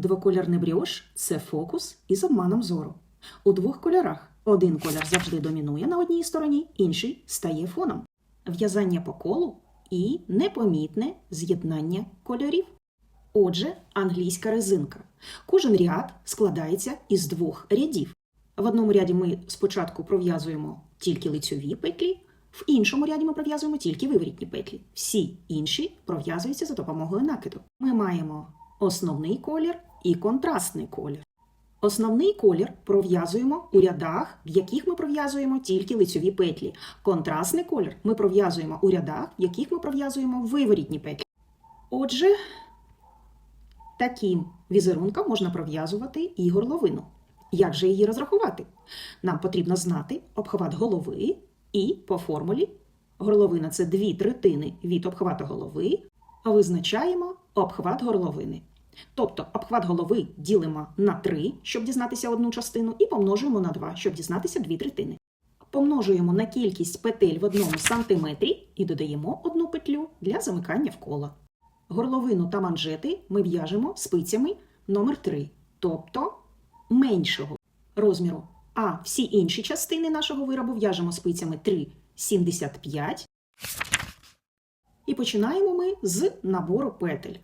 Двоколірний бріош це фокус із обманом зору. У двох кольорах один колір завжди домінує на одній стороні, інший стає фоном. В'язання по колу і непомітне з'єднання кольорів. Отже, англійська резинка. Кожен ряд складається із двох рядів. В одному ряді ми спочатку пров'язуємо тільки лицьові петлі, в іншому ряді ми пров'язуємо тільки виворітні петлі. Всі інші пров'язуються за допомогою накиду. Ми маємо основний колір і контрастний колір. Основний колір пров'язуємо у рядах, в яких ми пров'язуємо тільки лицьові петлі. Контрастний колір ми пров'язуємо у рядах, в яких ми пров'язуємо виворітні петлі. Отже, таким візерунком можна пров'язувати і горловину. Як же її розрахувати? Нам потрібно знати обхват голови і по формулі горловина це дві третини від обхвату голови, а визначаємо обхват горловини. Тобто обхват голови ділимо на 3, щоб дізнатися одну частину, і помножуємо на 2, щоб дізнатися дві третини. Помножуємо на кількість петель в одному сантиметрі і додаємо одну петлю для замикання в коло. Горловину та манжети ми в'яжемо спицями номер 3, тобто меншого розміру. А всі інші частини нашого виробу в'яжемо спицями 3,75. І починаємо ми з набору петель.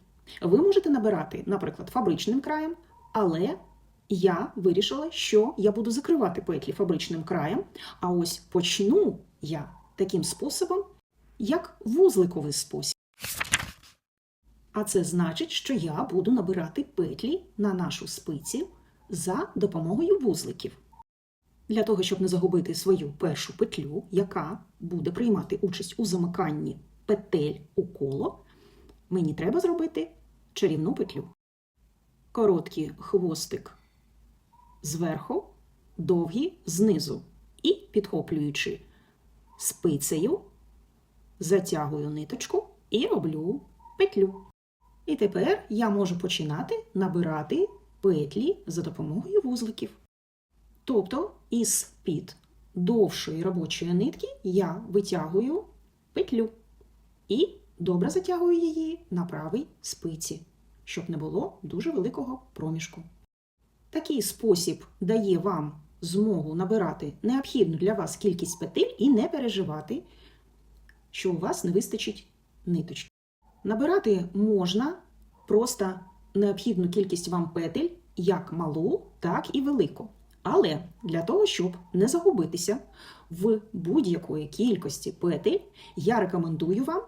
Ви можете набирати, наприклад, фабричним краєм, але я вирішила, що я буду закривати петлі фабричним краєм. А ось почну я таким способом, як вузликовий спосіб. А це значить, що я буду набирати петлі на нашу спицю за допомогою вузликів. Для того, щоб не загубити свою першу петлю, яка буде приймати участь у замиканні петель у коло, мені треба зробити чарівну петлю. Короткий хвостик зверху, довгий знизу. І, підхоплюючи спицею, затягую ниточку і роблю петлю. І тепер я можу починати набирати петлі за допомогою вузликів. Тобто, із під довшої робочої нитки я витягую петлю і добре затягую її на правій спиці, щоб не було дуже великого проміжку. Такий спосіб дає вам змогу набирати необхідну для вас кількість петель і не переживати, що у вас не вистачить ниточки. Набирати можна просто необхідну кількість вам петель, як малу, так і велику. Але для того, щоб не загубитися в будь-якої кількості петель, я рекомендую вам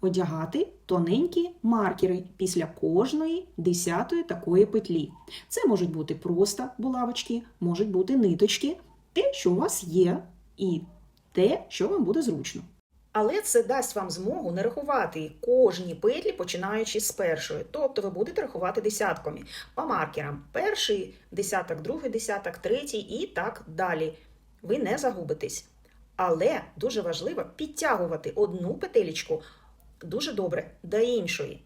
одягати тоненькі маркери після кожної десятої такої петлі. Це можуть бути просто булавочки, можуть бути ниточки, те, що у вас є, і те, що вам буде зручно. Але це дасть вам змогу не рахувати кожні петлі, починаючи з першої. Тобто ви будете рахувати десятками по маркерам. Перший десяток, другий десяток, третій і так далі. Ви не загубитесь. Але дуже важливо підтягувати одну петелечку дуже добре до іншої.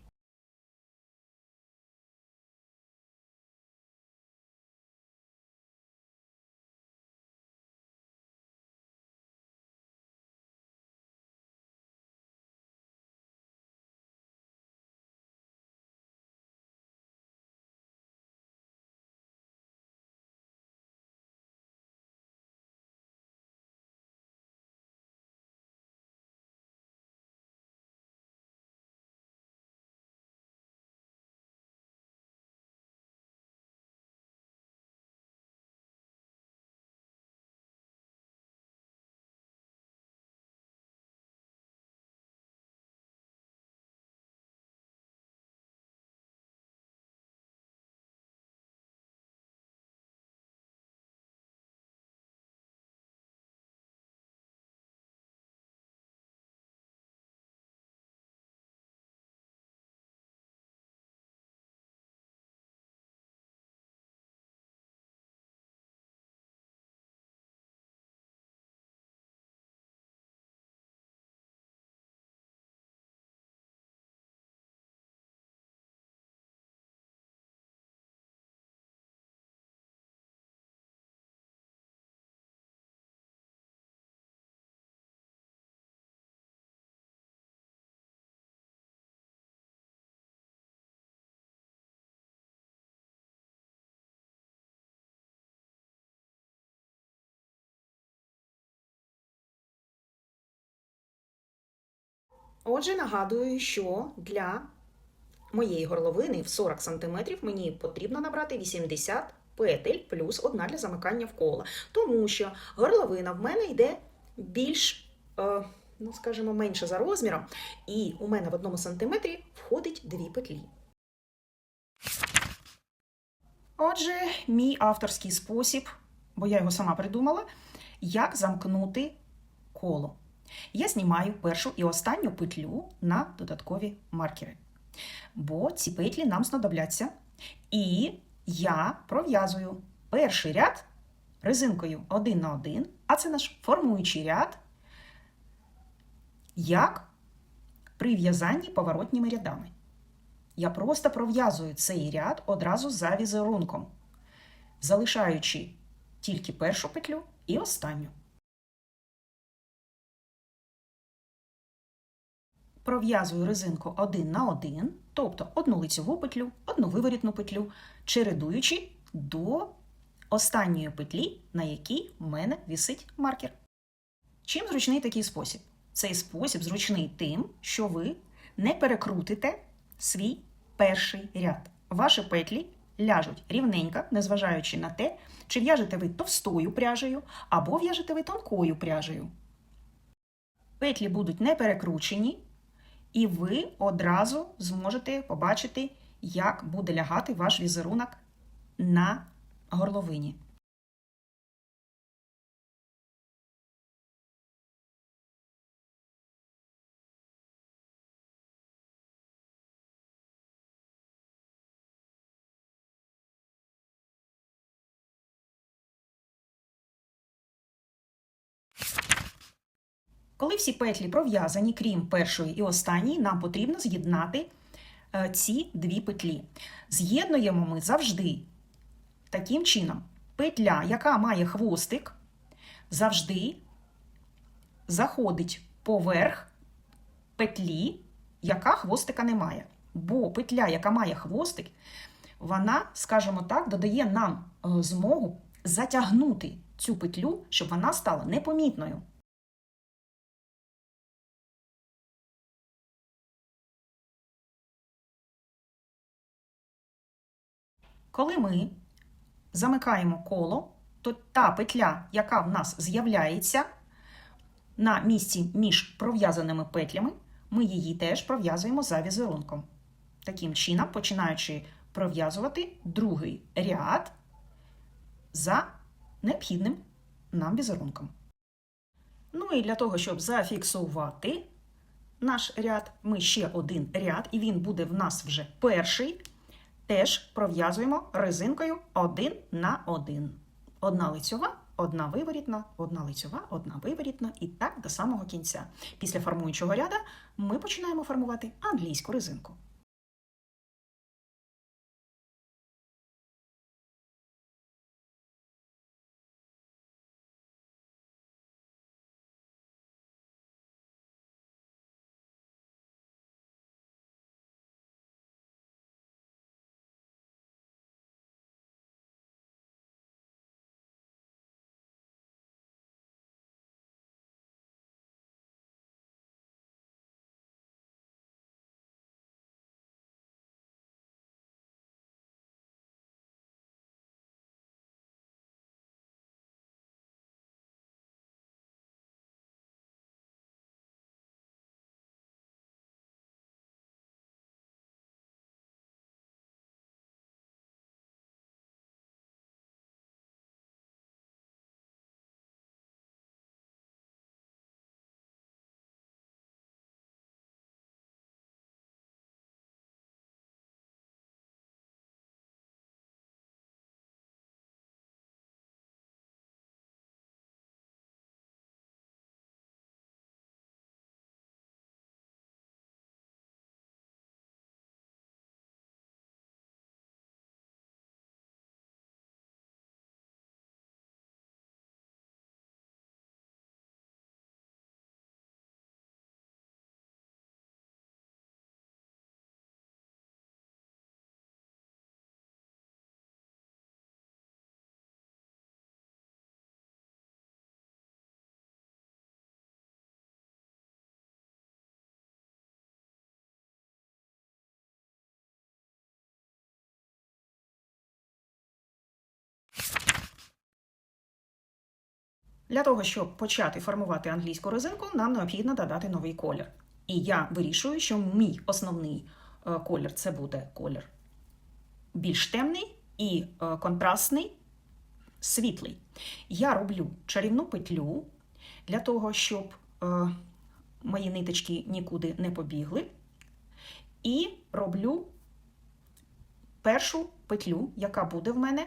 Отже, нагадую, що для моєї горловини в 40 см мені потрібно набрати 80 петель плюс одна для замикання в коло. Тому що горловина в мене йде більш, е, ну скажімо, менше за розміром, і у мене в одному сантиметрі входить дві петлі. Отже, мій авторський спосіб, бо я його сама придумала, як замкнути коло. Я знімаю першу і останню петлю на додаткові маркери, бо ці петлі нам знадобляться. І я пров'язую перший ряд резинкою один на один, а це наш формуючий ряд, як при в'язанні поворотніми рядами. Я просто пров'язую цей ряд одразу за візерунком, залишаючи тільки першу петлю і останню. Пров'язую резинку один на один, тобто одну лицьову петлю, одну виворітну петлю, чередуючи до останньої петлі, на якій в мене висить маркер. Чим зручний такий спосіб? Цей спосіб зручний тим, що ви не перекрутите свій перший ряд. Ваші петлі ляжуть рівненько, незважаючи на те, чи в'яжете ви товстою пряжею або в'яжете ви тонкою пряжею. Петлі будуть не перекручені, і ви одразу зможете побачити, як буде лягати ваш візерунок на горловині. Коли всі петлі пров'язані, крім першої і останньої, нам потрібно з'єднати е, ці дві петлі. З'єднуємо ми завжди таким чином. Петля, яка має хвостик, завжди заходить поверх петлі, яка хвостика не має. Бо петля, яка має хвостик, вона, скажімо так, додає нам е, змогу затягнути цю петлю, щоб вона стала непомітною. Коли ми замикаємо коло, то та петля, яка в нас з'являється на місці між пров'язаними петлями, ми її теж пров'язуємо за візерунком. Таким чином, починаючи пров'язувати другий ряд за необхідним нам візерунком. Ну і для того, щоб зафіксувати наш ряд, ми ще один ряд, і він буде в нас вже перший теж пров'язуємо резинкою один на один. Одна лицьова, одна виворітна, одна лицьова, одна виворітна і так до самого кінця. Після формуючого ряда ми починаємо формувати англійську резинку. Для того, щоб почати формувати англійську резинку, нам необхідно додати новий колір. І я вирішую, що мій основний е, колір це буде колір більш темний і е, контрастний, світлий. Я роблю чарівну петлю для того, щоб е, мої ниточки нікуди не побігли. І роблю першу петлю, яка буде в мене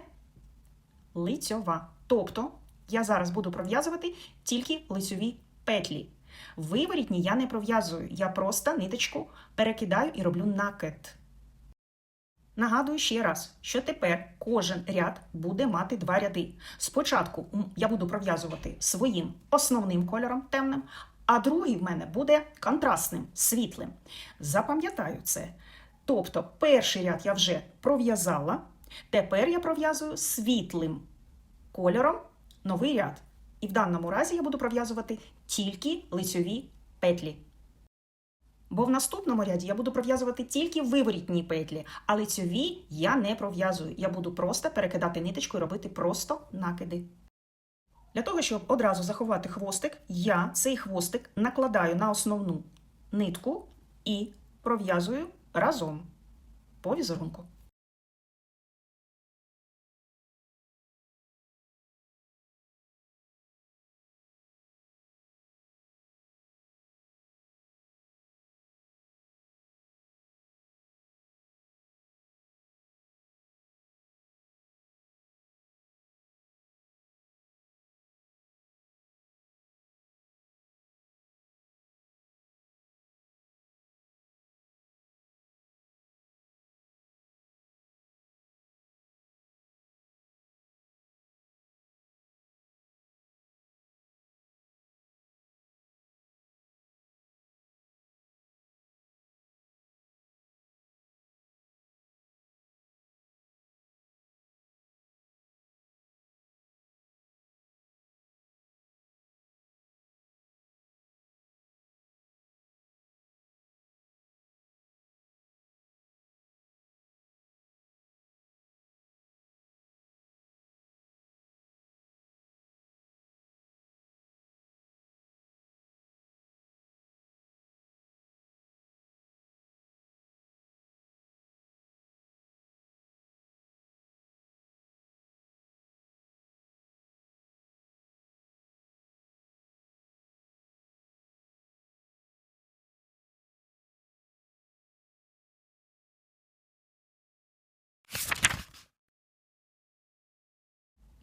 лицьова. Тобто я зараз буду пров'язувати тільки лицьові петлі. Виворітні я не пров'язую, я просто ниточку перекидаю і роблю накид. Нагадую ще раз, що тепер кожен ряд буде мати два ряди. Спочатку я буду пров'язувати своїм основним кольором темним, а другий в мене буде контрастним, світлим. Запам'ятаю це. Тобто, перший ряд я вже пров'язала, тепер я пров'язую світлим кольором новий ряд. І в даному разі я буду пров'язувати тільки лицьові петлі. Бо в наступному ряді я буду пров'язувати тільки виворітні петлі, а лицьові я не пров'язую. Я буду просто перекидати ниточку і робити просто накиди. Для того, щоб одразу заховати хвостик, я цей хвостик накладаю на основну нитку і пров'язую разом по візерунку.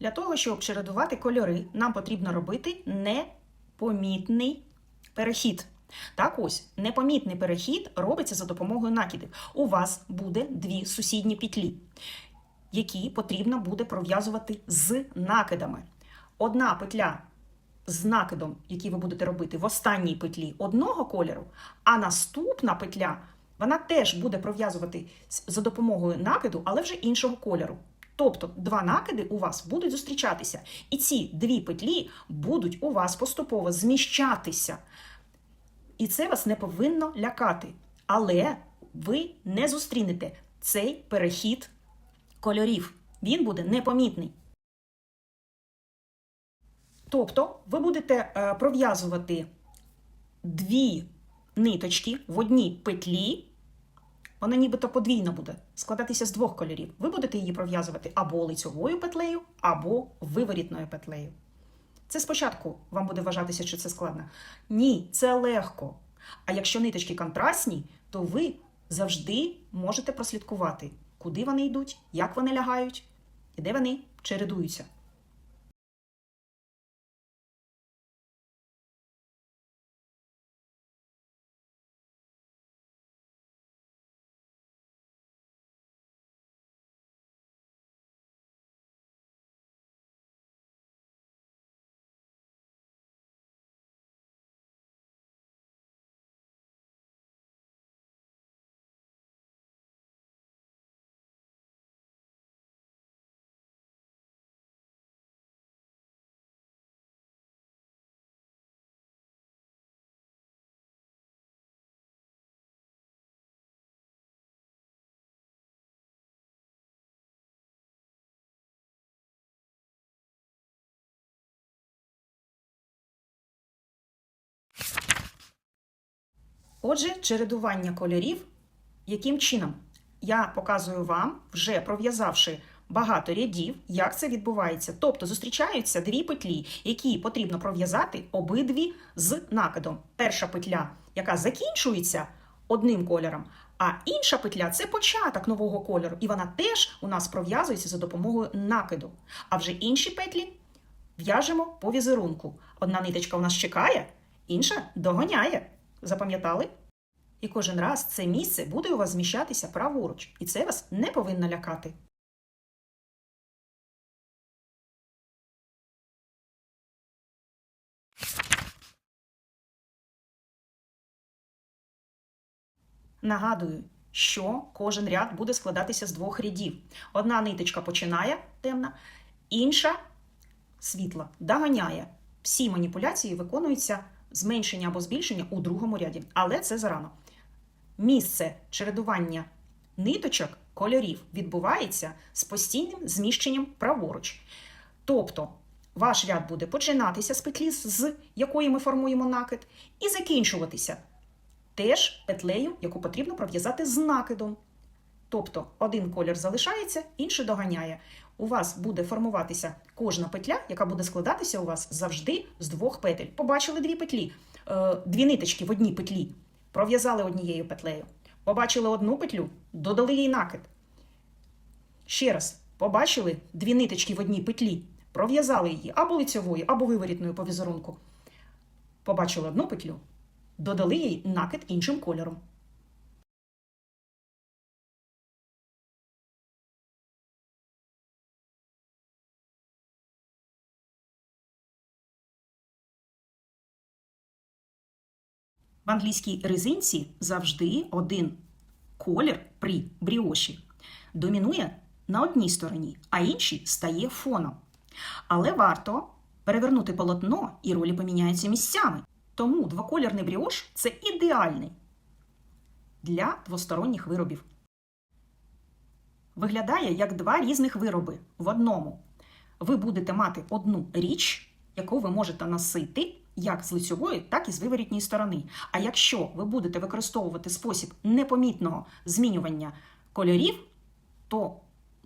Для того, щоб чередувати кольори, нам потрібно робити непомітний перехід. Так ось, непомітний перехід робиться за допомогою накидів. У вас буде дві сусідні петлі, які потрібно буде пров'язувати з накидами. Одна петля з накидом, який ви будете робити в останній петлі одного кольору, а наступна петля вона теж буде пров'язувати за допомогою накиду, але вже іншого кольору. Тобто два накиди у вас будуть зустрічатися, і ці дві петлі будуть у вас поступово зміщатися. І це вас не повинно лякати. Але ви не зустрінете цей перехід кольорів. Він буде непомітний. Тобто, ви будете е, пров'язувати дві ниточки в одній петлі. Вона нібито подвійно буде складатися з двох кольорів. Ви будете її пров'язувати або лицьовою петлею, або виворітною петлею. Це спочатку вам буде вважатися, що це складно. Ні, це легко. А якщо ниточки контрастні, то ви завжди можете прослідкувати, куди вони йдуть, як вони лягають і де вони чередуються. Отже, чередування кольорів яким чином? Я показую вам, вже пров'язавши багато рядів, як це відбувається. Тобто зустрічаються дві петлі, які потрібно пров'язати обидві з накидом. Перша петля, яка закінчується одним кольором, а інша петля це початок нового кольору, і вона теж у нас пров'язується за допомогою накиду. А вже інші петлі в'яжемо по візерунку. Одна ниточка у нас чекає, інша доганяє. Запам'ятали? І кожен раз це місце буде у вас зміщатися праворуч, і це вас не повинно лякати. Нагадую, що кожен ряд буде складатися з двох рядів. Одна ниточка починає темна, інша світла доганяє. Всі маніпуляції виконуються зменшення або збільшення у другому ряді, але це зарано. Місце чередування ниточок, кольорів відбувається з постійним зміщенням праворуч. Тобто ваш ряд буде починатися з петлі, з якої ми формуємо накид, і закінчуватися теж петлею, яку потрібно пров'язати з накидом. Тобто один колір залишається, інший доганяє. У вас буде формуватися кожна петля, яка буде складатися у вас завжди з двох петель. Побачили дві петлі, е, дві ниточки в одній петлі, пров'язали однією петлею. Побачили одну петлю, додали їй накид. Ще раз, побачили дві ниточки в одній петлі, пров'язали її або лицьовою, або виворітною по візерунку. Побачили одну петлю, додали їй накид іншим кольором. В англійській резинці завжди один колір при бріоші домінує на одній стороні, а інший стає фоном. Але варто перевернути полотно і ролі поміняються місцями. Тому двоколірний бріош це ідеальний для двосторонніх виробів. Виглядає як два різних вироби в одному. Ви будете мати одну річ, яку ви можете носити як з лицьової, так і з виворітньої сторони. А якщо ви будете використовувати спосіб непомітного змінювання кольорів, то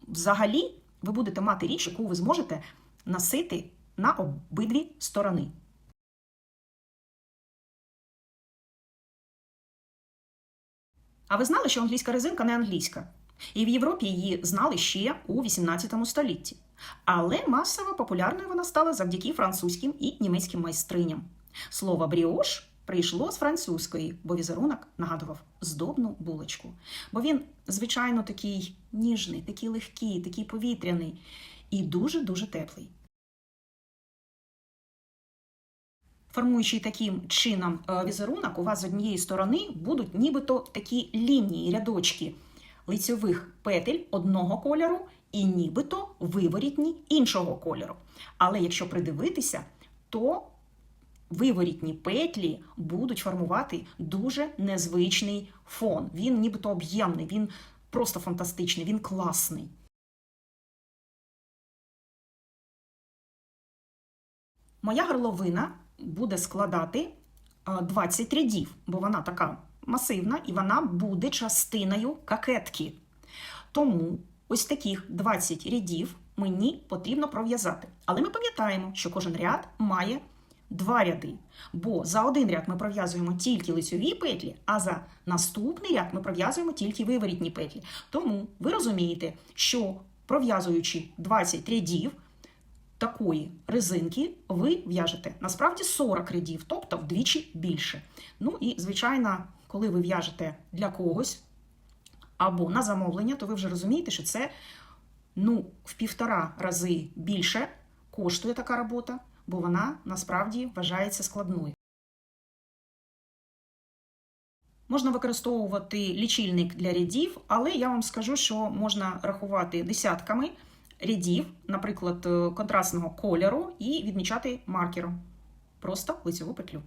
взагалі ви будете мати річ, яку ви зможете носити на обидві сторони. А ви знали, що англійська резинка не англійська? І в Європі її знали ще у 18 столітті. Але масово популярною вона стала завдяки французьким і німецьким майстриням. Слово бріош прийшло з французької, бо візерунок нагадував здобну булочку. Бо він, звичайно, такий ніжний, такий легкий, такий повітряний і дуже-дуже теплий. Формуючи таким чином е, візерунок, у вас з однієї сторони будуть нібито такі лінії, рядочки лицьових петель одного кольору і нібито виворітні іншого кольору. Але якщо придивитися, то виворітні петлі будуть формувати дуже незвичний фон. Він нібито об'ємний, він просто фантастичний, він класний. Моя горловина буде складати 20 рядів, бо вона така масивна і вона буде частиною какетки. Тому ось таких 20 рядів мені потрібно пров'язати. Але ми пам'ятаємо, що кожен ряд має два ряди. Бо за один ряд ми пров'язуємо тільки лицьові петлі, а за наступний ряд ми пров'язуємо тільки виворітні петлі. Тому ви розумієте, що пров'язуючи 20 рядів такої резинки, ви в'яжете насправді 40 рядів, тобто вдвічі більше. Ну і, звичайно, коли ви в'яжете для когось або на замовлення, то ви вже розумієте, що це ну, в півтора рази більше коштує така робота, бо вона насправді вважається складною. Можна використовувати лічильник для рядів, але я вам скажу, що можна рахувати десятками рядів, наприклад, е, контрастного кольору, і відмічати маркером. Просто лицеву петлю.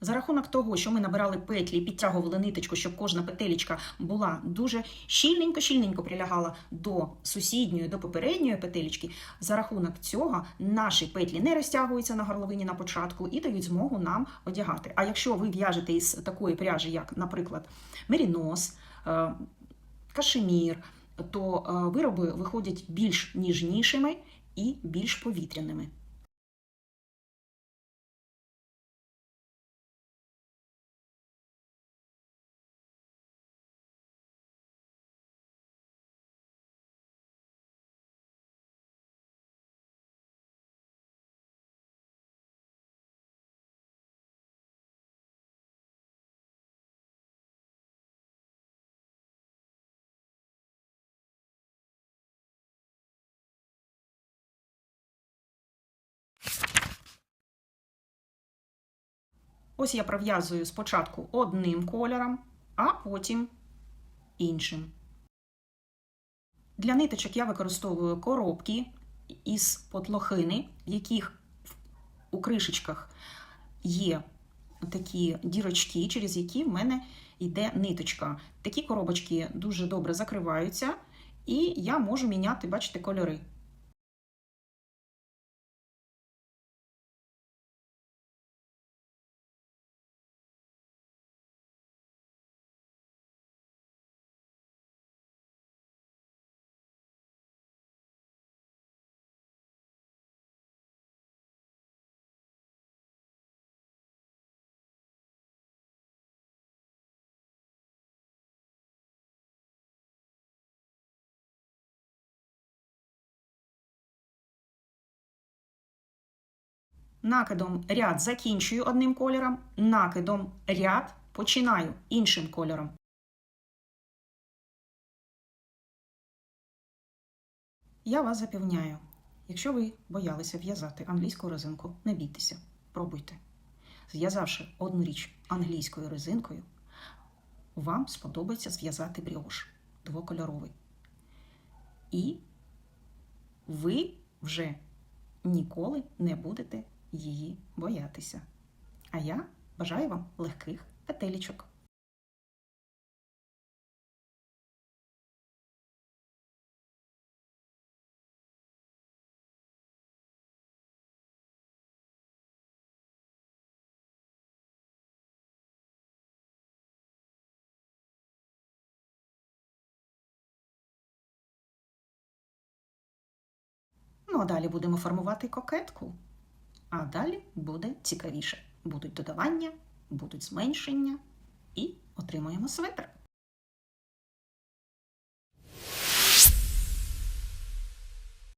За рахунок того, що ми набирали петлі і підтягували ниточку, щоб кожна петелечка була дуже щільненько-щільненько прилягала до сусідньої, до попередньої петелечки, за рахунок цього наші петлі не розтягуються на горловині на початку і дають змогу нам одягати. А якщо ви в'яжете із такої пряжі, як, наприклад, мерінос, е, кашемір, то е, вироби виходять більш ніжнішими і більш повітряними. Ось я пров'язую спочатку одним кольором, а потім іншим. Для ниточок я використовую коробки із потлохини, в яких у кришечках є такі дірочки, через які в мене йде ниточка. Такі коробочки дуже добре закриваються, і я можу міняти, бачите, кольори. Накидом ряд закінчую одним кольором, накидом ряд починаю іншим кольором. Я вас запевняю, якщо ви боялися в'язати англійську резинку, не бійтеся, пробуйте. Зв'язавши одну річ англійською резинкою, вам сподобається зв'язати бріош двокольоровий. І ви вже ніколи не будете її боятися. А я бажаю вам легких петелічок. Ну, а далі будемо формувати кокетку. А далі буде цікавіше. Будуть додавання, будуть зменшення і отримаємо светр.